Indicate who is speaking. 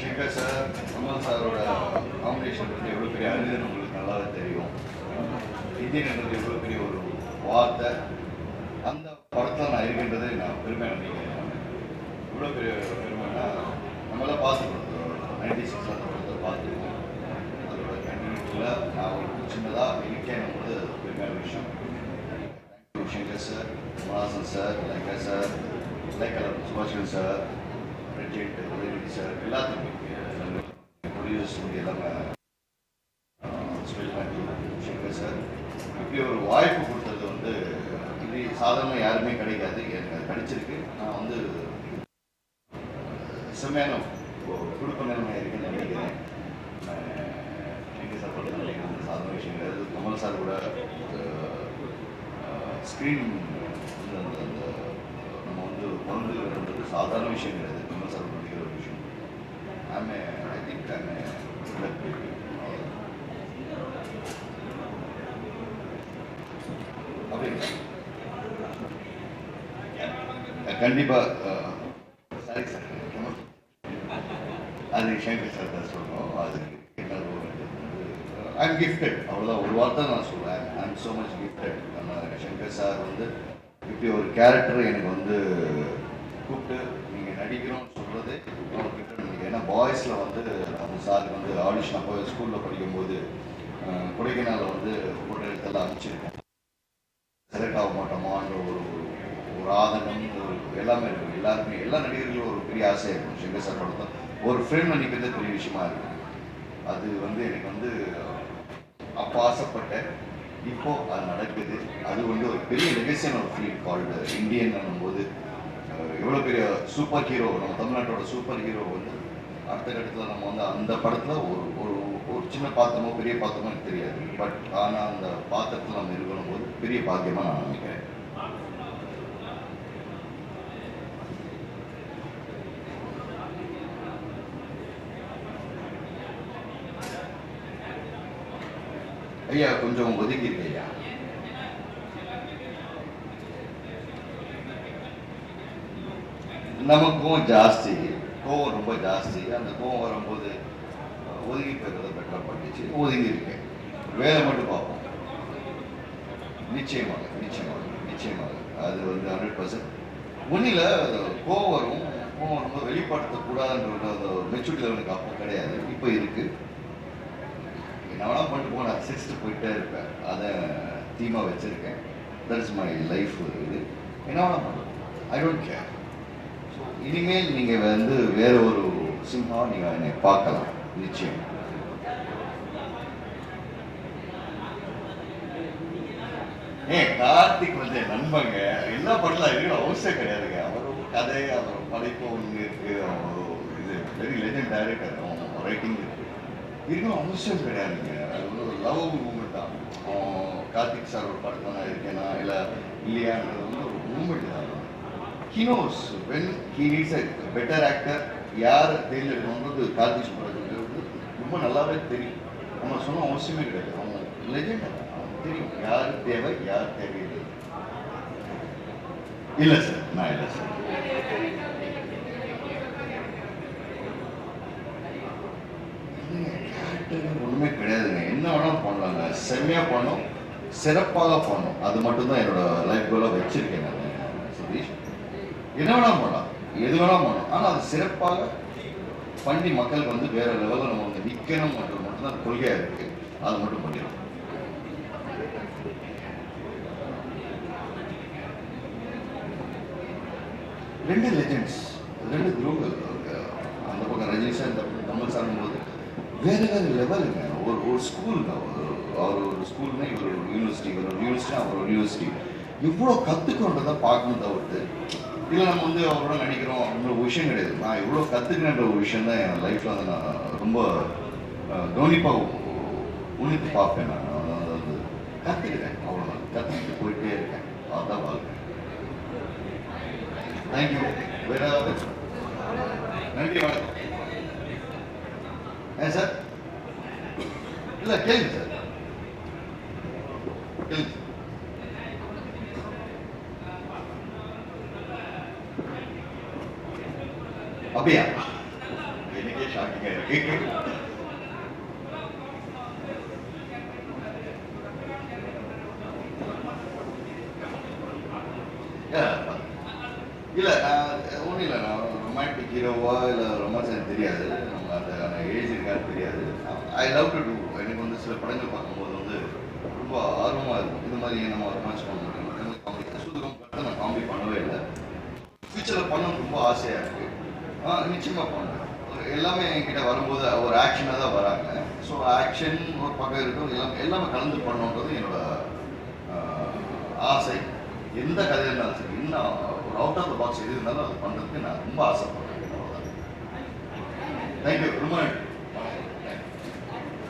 Speaker 1: Shankar sir Kamal சாரோட combination பற்றி எவ்வளோ பெரிய அறிஞர் உங்களுக்கு நல்லாவே தெரியும். இந்தியன் என்பது எவ்வளோ பெரிய ஒரு வார்த்தை? அந்த படத்தில் நான் இருக்கின்றதை நான் பெருமை நினைக்கிறேன். இவ்வளோ பெரிய பெருமைனா நம்மளாம் பார்த்துருக்கோம் நைன்டி சிக்ஸ் அந்த படத்தை பார்த்துருக்கோம் அதோட கண்டினியூட்டில் நான் ஒரு சின்னதாக இருக்கேன் போது பெருமையான விஷயம். Shankar sir Kamalhaasan sir Lyca sir லைக்கலர் Subaskaran sir பிரஜெண்ட் உதவி சார் எல்லாத்துக்குமே ப்ரொடியூஸ் எல்லாமே ஸ்பெல் சார் இப்படி ஒரு வாய்ப்பு கொடுத்தது வந்து இது சாதாரண யாருமே கிடைக்காது. எனக்கு அது கிடைச்சிருக்கு. நான் வந்து செம்மையான குடும்ப நிலைமை இருக்குன்னு நினைக்கிறேன். ஷங்கர் சார் படத்தில் சாதாரண விஷயம் கிடையாது கமல் சார் கூட ஸ்க்ரீன் அந்த அந்த சாதாரண விஷயம் கிடையாது. கமல் சார் படிக்கிற ஒரு விஷயம் ஆமே ஐ திங்க் ஆமே அப்படிங்களா கண்டிப்பா uh, சாரி சார். அது சங்கர் சார் தான் சொல்கிறோம் அது என்ன ஐ எம் கிஃப்டட் அவ்வளோதான் ஒரு வார்த்தை நான் சொல்கிறேன் I am so much gifted Shankar sir வந்து இப்படி ஒரு கேரக்டர் எனக்கு வந்து கூப்பிட்டு நீங்கள் நடிக்கிறோம்னு சொல்கிறது ஒரு கிஃப்ட் எனக்கு ஏன்னா பாய்ஸில் வந்து நம்ம சாருக்கு வந்து ஆடிஷன் அப்போ ஸ்கூலில் படிக்கும்போது கொடைக்கானலில் வந்து ஒரு இடத்துல அனுப்பிச்சிருக்கேன். செலக்ட் ஆக மாட்டோமான்ற ஒரு ஒரு ஆதங்கம் ஒரு எல்லாமே இருக்கும் எல்லாருமே எல்லா நடிகர்களும் ஒரு பெரிய ஆசையாக இருக்கும் சங்கர் சார் படத்தில் ஒரு ஃப்ரெண்ட் நினைக்கிறது பெரிய விஷயமா இருக்கும் அது வந்து எனக்கு வந்து அப்போ ஆசைப்பட்டேன். இப்போ அது நடக்குது. அது வந்து ஒரு பெரிய லெகசியான ஒரு ஃபீல் கால்டு இந்தியன் போது எவ்வளோ பெரிய சூப்பர் ஹீரோ நம்ம தமிழ்நாட்டோட சூப்பர் ஹீரோ வந்து அடுத்த கட்டத்தில் நம்ம வந்து அந்த படத்தில் ஒரு ஒரு ஒரு சின்ன பாத்திரமோ பெரிய பாத்திரமோ எனக்கு தெரியாது. பட் ஆனால் அந்த பாத்திரத்தில் நம்ம இருக்கணும் போது பெரிய பாக்கியமாக நான் நினைக்கிறேன். ஐயா கொஞ்சம் ஒதுங்கி ஐயா. நமக்கும் ஜாஸ்தி. கோவம் ரொம்ப ஜாஸ்தி. அந்த கோவம் வரும்போது ஒதுங்கி போயிருக்கிறத பெட்டராக பண்ணிச்சு ஒதுங்கி இருக்கேன் வேலை மட்டும் பார்ப்போம். நிச்சயமாக நிச்சயமாக நிச்சயமாக. அது வந்து ஹண்ட்ரட் பர்சன்ட் ஒன்றில் கோவம் வரும். கோவம் ரொம்ப வெளிப்படுத்தக்கூடாதுன்ற அந்த மெச்சூரிட்டி லெவலுக்கு அப்போ கிடையாது. இப்போ இருக்குது என்ன வேணால் பண்ணிட்டு போன சிக்ஸ்த்து போயிட்டே இருப்பேன். அதை தீமாக வச்சுருக்கேன். தட்ஸ் மை லைஃப் இது. என்ன வேணால் பண்ணுறோம் ஐ டோன்ட் கேர் இனிமேல் நீங்கள் வந்து வேற ஒரு சினிமா நீங்கள் என்னை பார்க்கலாம் நிச்சயம். ஏன் கார்த்திக் வந்து நண்பங்க. எல்லா படலாம் இருக்கணும் அவசியம் கிடையாதுங்க. அவரோட கதை அவரோட படைப்பு ஒன்று இருக்கு. அவரோட இது வெரி லெஜண்ட் டைரக்டர் அவன் ரைட்டிங் இருக்கு. இருக்கணும் அவசியம் கிடையாதுங்க. அது வந்து ஒரு லவ் மூமெண்ட் தான். கார்த்திக் சார் ஒரு படத்தில் நான் இருக்கேனா இல்லை இல்லையான்றது வந்து ஒரு மூமெண்ட் தான். He knows when he needs a better actor யார் தேர்ந்தெடுக்கணுன்றது கார்த்தி சுப்ராஜ் வந்து ரொம்ப நல்லாவே தெரியும். நம்ம சொன்ன அவசியமே கிடையாது. அவங்க லெஜெண்ட் அவனுக்கு தெரியும். யார் தேவை யார் தேவையில்லை. இல்லை சார் நான் இல்லை சார் ஒன்றுமே கிடையாதுங்க. என்ன வேணாலும் பண்ணலாங்க. செம்மையாக பண்ணணும் சிறப்பாக பண்ணணும் அது மட்டும்தான் என்னோட லைஃப் கோலாக வச்சிருக்கேன் நான். என்ன வேணாலும் போடலாம். எது வேணாலும் போடலாம். ஆனால் அது சிறப்பாக பண்ணி மக்களுக்கு வந்து வேற லெவலில் நம்ம வந்து நிற்கணும் மற்றும் மட்டும்தான் கொள்கையாக இருக்கு. அது மட்டும் பண்ணிடலாம். ரெண்டு லெஜெண்ட்ஸ் ரெண்டு குரூப் அந்த பக்கம் ரஜினி சார் இந்த பக்கம் கமல் சார் போது லெவலுங்க ஒரு ஒரு ஸ்கூல் அவர் ஒரு ஸ்கூல்னா இவர் ஒரு யூனிவர்சிட்டி இவர் ஒரு யூனிவர்சிட்டி அவர் ஒரு யூனிவர்சிட்டி இவ்வளோ கற்றுக்கொண்டதை பார்க்கணும் தவிர்த்து இல்லை நம்ம வந்து அவரோட நடிக்கிறோம் அப்படின்ற ஒரு விஷயம் கிடையாது. நான் இவ்வளோ கற்றுக்கின்ற ஒரு விஷயம் தான் என் லைஃப்பில் வந்து நான் ரொம்ப கவனிப்பாக உன்னித்து பார்ப்பேன் நான். அதாவது கற்றுக்கிறேன் அவ்வளோதான் கற்றுக்கிட்டு போயிட்டே இருக்கேன். அதுதான் வாழ்க்கை. தேங்க்யூ வேற நன்றி வணக்கம். ஏன் சார்? இல்லை கேளுங்க சார் கேளுங்க சார் அப்படியா? எனக்கே ஷாக்கிங்காக இருக்கு. இல்லை ஒன்றும் இல்லை நான் ரொமான்டிக் ஹீரோவா இல்லை ரொமான்ஸ் எனக்கு தெரியாது. நம்ம அந்த ஏஜ் இருக்கான்னு தெரியாது. ஐ லவ் டு டூ எனக்கு வந்து சில படங்கள் பார்க்கும்போது வந்து ரொம்ப ஆர்வமாக இருக்கும். இந்த மாதிரி நம்ம ரொமான்ஸ் பண்ண முடியும் காமெடி பார்த்து நான் காமெடி பண்ணவே இல்லை. ஃபியூச்சரில் பண்ண ரொம்ப ஆசையாக இருக்குது ஆ நிச்சயமாக பண்ணுவேன் எல்லாமே என்கிட்ட வரும்போது ஒரு ஆக்ஷனாக தான் வராங்க. ஸோ ஆக்ஷன் ஒரு பக்கம் இருக்கும் எல்லாம் எல்லாமே கலந்து பண்ணணுன்றது என்னோட ஆசை. எந்த கதை இருந்தாலும் சரி இன்னும் ஒரு அவுட் ஆஃப் த பாக்ஸ் எது இருந்தாலும் அது பண்ணுறதுக்கு நான் ரொம்ப ஆசைப்படுறேன். தேங்க்யூ ரொம்ப நன்றி.